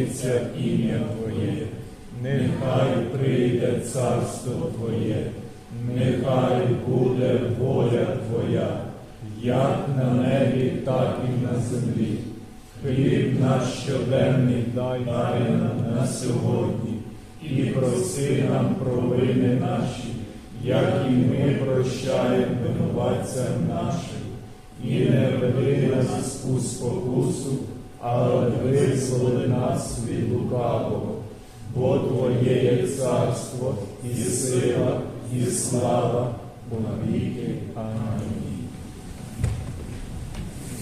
Святиться ім'я Твоє, нехай прийде царство Твоє, нехай буде воля Твоя, як на небі, так і на землі. Хліб наш щоденний дай нам на сьогодні, і проси нам провини наші, як і ми прощаємо винуватцям нашим. І не веди нас у спокусу, але визволи нас від лукавого, бо Твоє є царство, і сила, і слава, навіки. Амінь.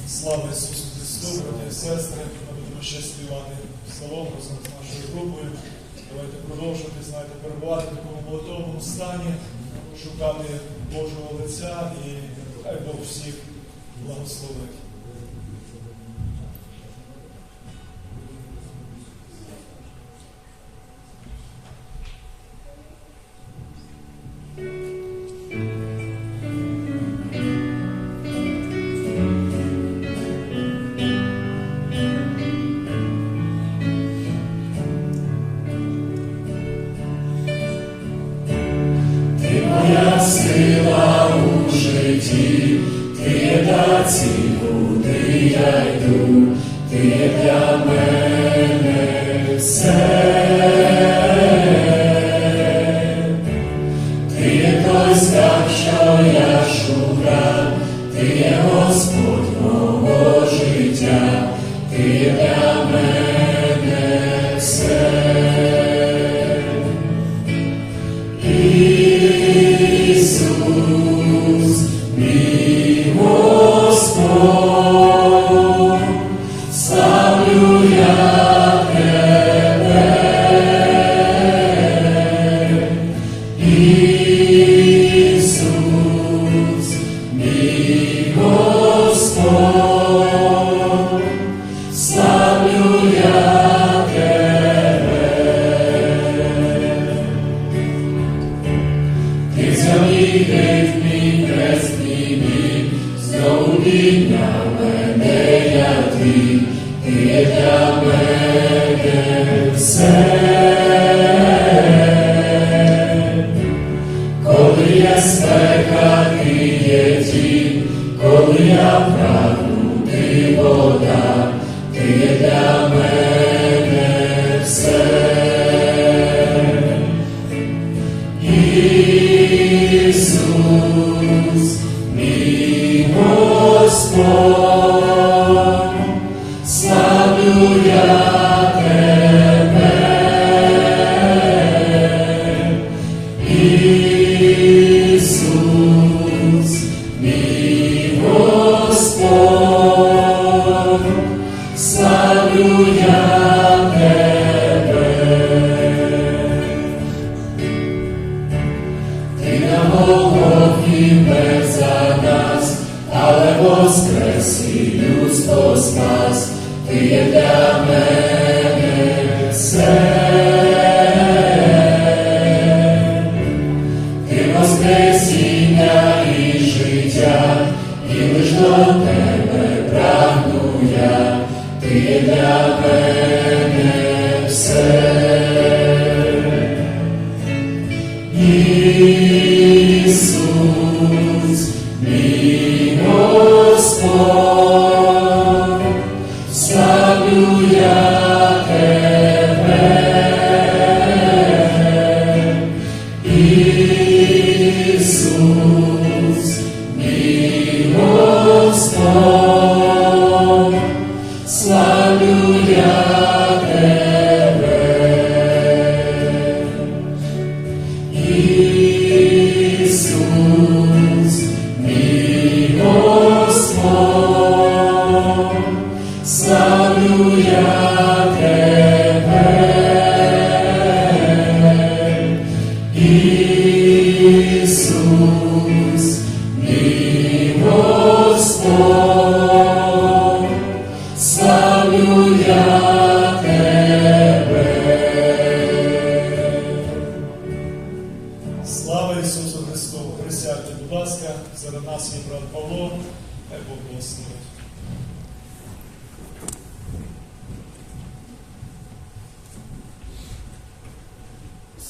Слава Ісусу Христу, брати і сестри, будемо ще співати псалом з нашою групою. Давайте продовжувати, знаєте, перебувати в такому молитовному стані, шукати Божого лиця і хай Бог всіх благословить. Є Господь мого життя, ти для мене Голгофі за нас, але воскрес і спас, ти є для мене все.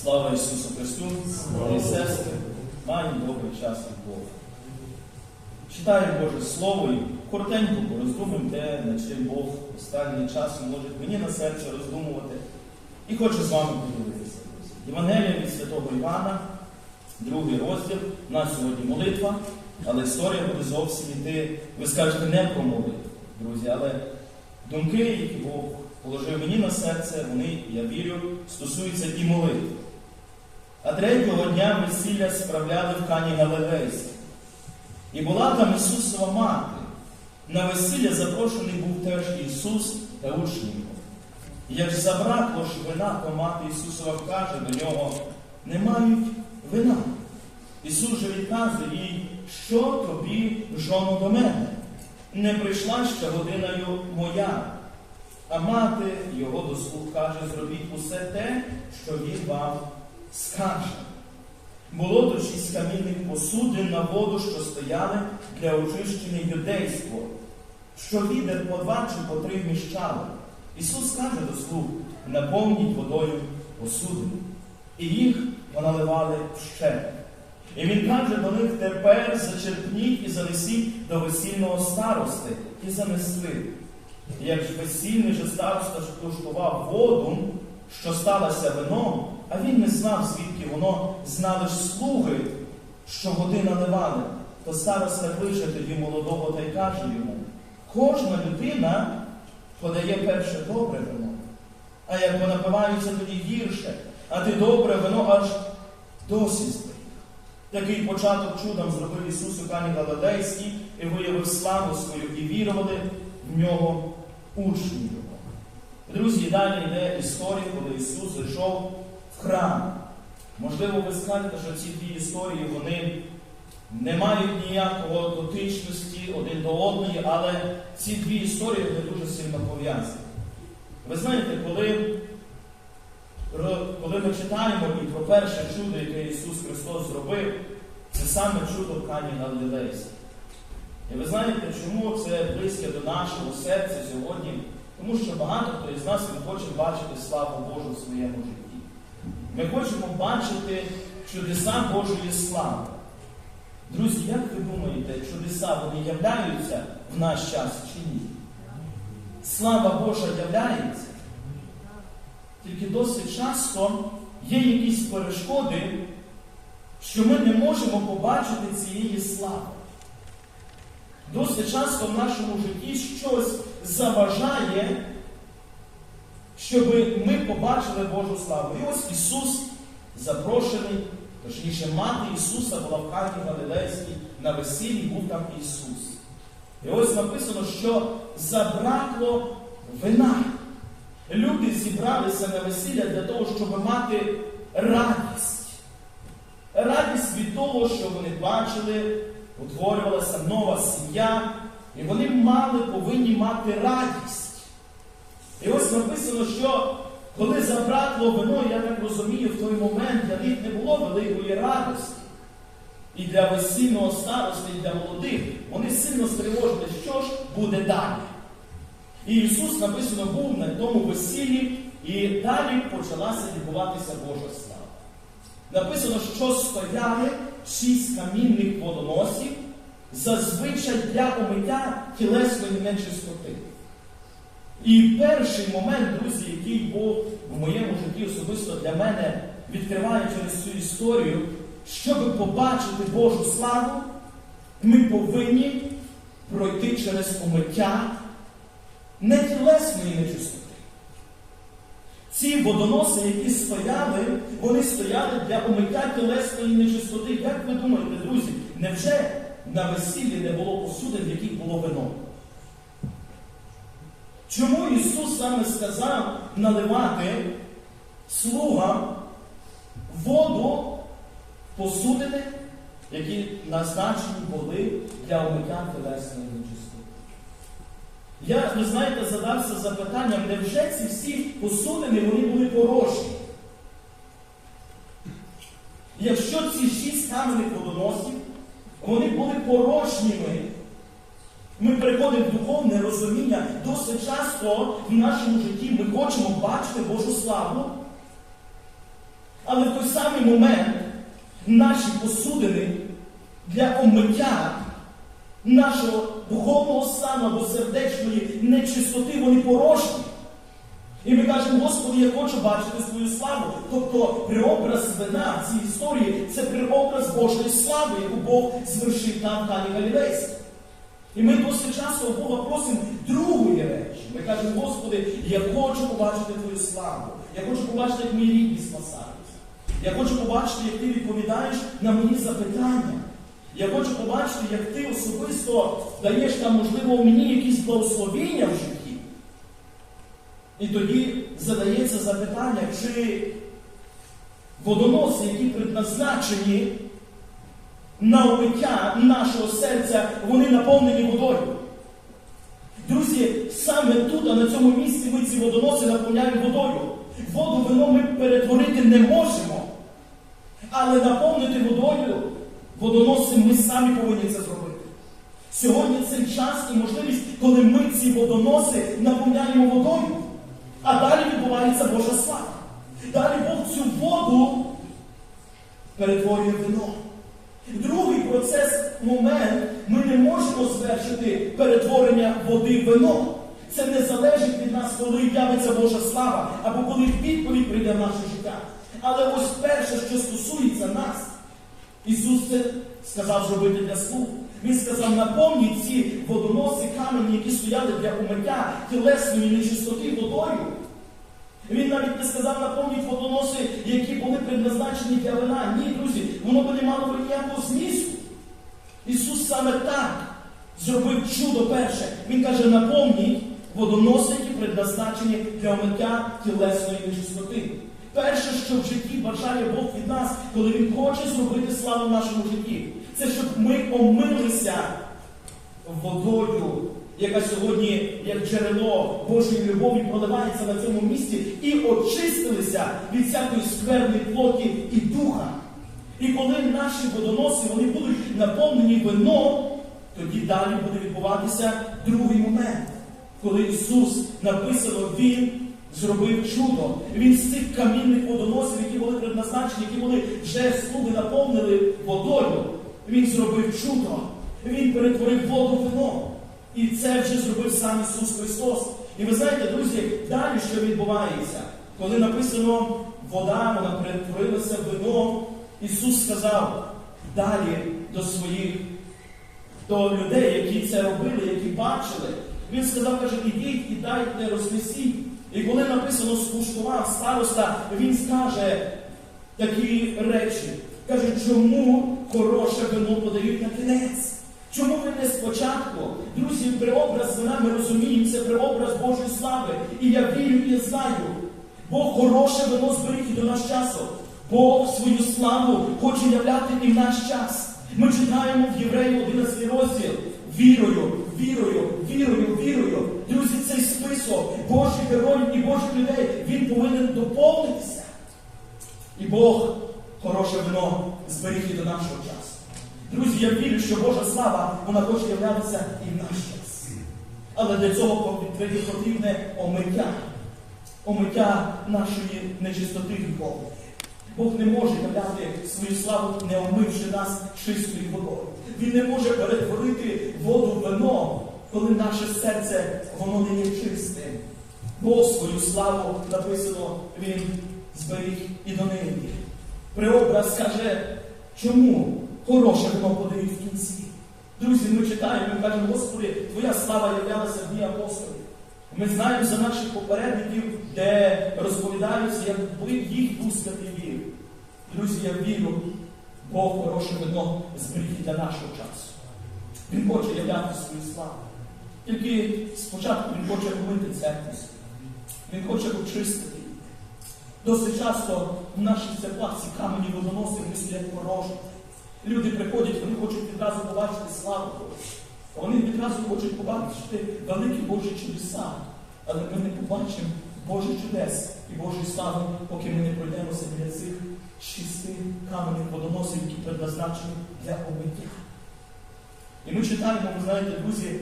Слава Ісусу Христу! Брати і сестри, маємо добрий час від Бога. Читаємо Боже Слово і коротенько пороздумуємо те, над чим Бог останнім часом може мені на серце роздумувати. І хочу з вами поділитися. Євангелія від Святого Івана, другий розділ. У нас сьогодні молитва, але історія буде зовсім іти, ви скажете, не про молитву, друзі, але думки, які Бог положив мені на серце, вони, я вірю, стосуються і молитви. А третього дня весілля справляли в Кані Галилейській. І була там Ісусова мати. На весілля запрошений був теж Ісус та учні. його. І Як забракло ж вина, то мати Ісусова каже до нього, не мають вина. Ісус же відказує їй, що тобі жоно до мене? Не прийшла ще годиною моя. А мати його до слух каже, зробіть усе те, що він вам скаже. Було то шість камінних посудин на воду, що стояли для очищення юдейського, що відер по два чи по три вміщали. Ісус каже до слуг, наповніть водою посудину. І їх поналивали ще. І він каже до них, тепер зачерпніть і занесіть до весільного старости, і занесли. І Як ж весільний же староста куштував воду, що сталося вином, а він не знав, звідки воно знали ж слуги, що води наливали, то староста кличе тоді молодого та й каже йому: кожна людина подає перше добре вино, а як понапиваються, тоді гірше, а ти добре вино аж досі. Такий початок чудом зробив Ісус у Кані Галилейській і виявив славу свою, і вірували в нього учні. Друзі, далі йде історія, коли Ісус зайшов в храм. Можливо, ви скажете, що ці дві історії вони не мають ніякого дотичності один до одної, але ці дві історії вони дуже сильно пов'язані. Ви знаєте, коли, коли ми читаємо і про перше чудо, яке Ісус Христос зробив, це саме чудо в Кані Галилейській. І ви знаєте, чому це близьке до нашого серця сьогодні? Тому що багато хто із нас ми хоче бачити славу Божу в своєму житті. Ми хочемо бачити чудеса Божої слави. Друзі, як ви думаєте, чудеса вони являються в наш час чи ні? Слава Божа являється. Тільки досить часто є якісь перешкоди, що ми не можемо побачити цієї слави. Досить часто в нашому житті щось заважає, щоб ми побачили Божу славу. І ось Ісус запрошений, точніше, мати Ісуса була в хаті Галилейській, на весіллі був там Ісус. І ось написано, що забракло вина. Люди зібралися на весілля для того, щоб мати радість. Радість від того, що вони бачили, утворювалася нова сім'я, і вони мали, повинні мати радість. І ось написано, що коли забракло вино, я так розумію, в той момент для них не було великої радості. І для весільного старости, і для молодих, вони сильно стривожили, що ж буде далі. І Ісус написано був на тому весіллі, і далі почалася відбуватися Божа слава. Написано, що стояли шість камінних водоносів зазвичай для омиття тілесної нечистоти. І перший момент, друзі, який був в моєму житті особисто для мене відкриває через цю історію, щоб побачити Божу славу, ми повинні пройти через омиття не тілесної нечистоти. Ці водоноси, які стояли, вони стояли для омиття тілесної нечистоти. Як ви думаєте, друзі, невже на весіллі не було посудин, в яких було вино? Чому Ісус саме сказав наливати слугам воду посудини, які назначені були для омиття телесної нечистоти? Я, ви знаєте, задався запитанням, невже ці всі посудини вони були порожні? Якщо ці шість кам'яних водоносів, вони були порожніми, ми приходимо в духовне розуміння, досить часто в нашому житті ми хочемо бачити Божу славу, але в той самий момент наші посудини для омиття нашого духовного стану або сердечної нечистоти, вони порожні. І ми кажемо, Господи, я хочу бачити свою славу. Тобто преобраз вина в цій історії це преобраз Божої слави, яку Бог звершив там в Кані. І ми досить часто у Бога просимо другої речі. Ми кажемо, Господи, я хочу побачити Твою славу. Я хочу побачити, як мої рідні спасаються. Я хочу побачити, як ти відповідаєш на мої запитання. Я хочу побачити, як ти особисто даєш там, можливо, мені якісь благословіння в житті. І тоді задається запитання, чи водоноси, які предназначені на омиття нашого серця, вони наповнені водою. Друзі, саме тут, а на цьому місці ми ці водоноси наповняємо водою. Воду вино ми перетворити не можемо. Але наповнити водою водоноси ми самі повинні це зробити. Сьогодні цей час і можливість, коли ми ці водоноси наповняємо водою, а далі відбувається Божа слава. Далі Бог цю воду перетворює вино. Другий процес, момент, ми не можемо звершити перетворення води в вино. Це не залежить від нас, коли явиться Божа слава, або коли відповідь прийде в наше життя. Але ось перше, що стосується нас, Ісус це сказав зробити для слуг. Він сказав, наповніть ці водоноси, камені, які стояли для умиття тілесної нечистоти водою. Він навіть не сказав наповніть водоноси, які були предназначені для вина. Ні, друзі, воно би не мало ніякого змісту. Ісус саме так зробив чудо перше. Він каже, наповніть водоноси, які предназначені для омиття тілесної нечистоти. Перше, що в житті бажає Бог від нас, коли Він хоче зробити славу в нашому житті, це щоб ми омилися водою, яка сьогодні, як джерело Божої любові, проливається на цьому місці, і очистилися від всякої скверної плоті і духа. І коли наші водоноси вони будуть наповнені вином, тоді далі буде відбуватися другий момент, коли Ісус написано, Він зробив чудо. Він з цих камінних водоносів, які були предназначені, які були вже слуги наповнили водою. Він зробив чудо. Він перетворив воду в вино. І це вже зробив сам Ісус Христос. І ви знаєте, друзі, далі що відбувається? Коли написано вода, вона перетворилася в вино, Ісус сказав далі до своїх, до людей, які це робили, які бачили. Він сказав, каже, ідіть і дайте рознесіть. І коли написано скуштував староста, він скаже такі речі. Каже, чому хороше вино подають на кінець? Чому ви не спочатку? Друзі, преобраз вина ми розуміємо, це преобраз Божої слави. І я вірю і знаю. Бог хороше вино зберіг до нас часу. Бог свою славу хоче являти і в наш час. Ми читаємо в Євреї 11 розділ. Вірою, вірою, вірою, вірою. Друзі, цей список Божих героїв і Божих людей, він повинен доповнитися. І Бог хороше вино зберіг і до нашого часу. Друзі, я вірю, що Божа слава, вона хоче являтися і в наш час. Але для цього потрібне омиття. Омиття нашої нечистоти гріховної. Бог не може являти свою славу, не омивши нас чистою водою. Він не може перетворити воду в вино, коли наше серце воно не є чистим. Бог свою славу написано, Він зберіг і до неї. Преобраз каже, чому хороше вино подають в кінці. Друзі, ми читаємо, ми кажемо, Господи, Твоя слава являлася в дні апостолів. Ми знаємо за наших попередників, де розповідаються, як їх Дух Святий вірив. Друзі, я вірю, Бог хороше вино зберіг для нашого часу. Він хоче являти свою славу. Тільки спочатку він хоче помити церкву. Він хоче очистити. Досить часто в наших церквах ці камені водоноси мислять порожні. Люди приходять, вони хочуть відразу побачити славу Божу. Вони відразу хочуть побачити великі Божі чудеса. Але ми не побачимо Божих чудес і Божої слави, поки ми не пройдемося біля цих шести каменів водоносів, які предназначені для омиття. І ми читаємо, ви знаєте, друзі,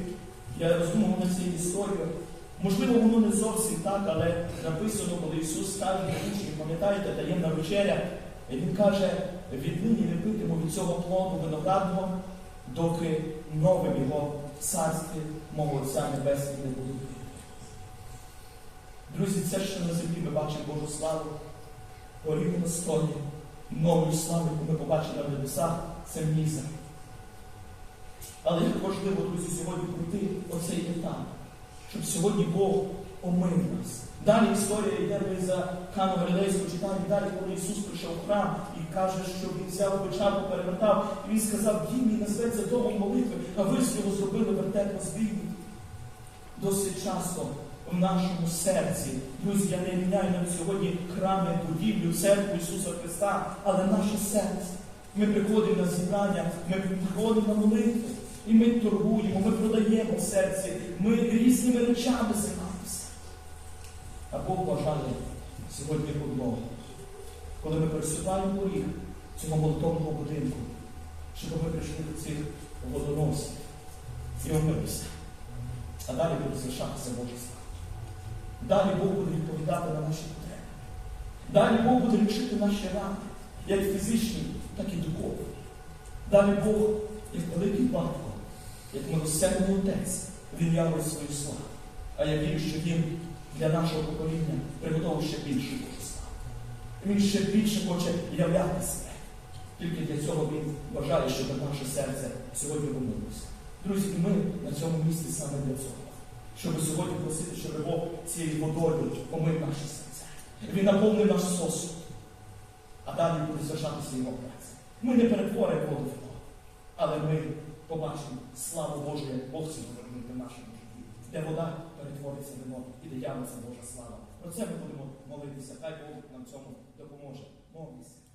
я роздумував над цією історією. Можливо, воно не зовсім так, але написано, коли Ісус каже учнів, пам'ятаєте, таємна вечеря, і Він каже, віднині не питиму від цього плоду виноградного, доки новим його царстві мого Отця Небесного не буде. Друзі, це що на землі ми бачимо Божу славу, горіти на сході, нову славу, яку ми побачили на небесах, це мізер. Але як важливо, друзі, сьогодні пройти оцей етап, щоб сьогодні Бог омив нас. Далі історія йде ми за Кану Галілейську читаємо далі, коли Ісус прийшов в храм і каже, що Він взяв печатку, перевертав, і Він сказав, дім мій назветься домом молитви, а ви з його зробили вертеп збійник. Досить часто в нашому серці, друзі, я не міняю навіть сьогодні храми, будівлю, церкву Ісуса Христа, але наше серце. Ми приходимо на зібрання, ми приходимо на молитву, і ми торгуємо, ми продаємо серці, ми різними речами займаємося. А Бог бажає сьогодні одного. Коли ми переступаємо поріг цього молитовного будинку, щоб ми прийшли до цих водоносів і омилися. А далі буде залишатися Божа слава. Далі Бог буде відповідати на наші потреби. Далі Бог буде лічити наші рани, як фізичні, так і духовні. Далі Бог, як великий батько, як милосердний отець, він явить свою славу. А я вірю, що він для нашого покоління приготовив ще більше Божу славу. Він ще більше хоче являти себе. Тільки для цього він бажає, щоб наше серце сьогодні вимилося. Друзі, і ми на цьому місці саме для цього. Щоб сьогодні просити, щоб Бог цією водою помив наше серце. Він наповнив наш сосуд, а далі буде звершатися його праця. Ми не перетворимо воду в воду, але ми побачимо славу Божу, як Бог зробив в нашому житті, де вода перетвориться в вино і де явиться Божа слава. Про це ми будемо молитися. Хай Бог нам цьому допоможе. Молимося.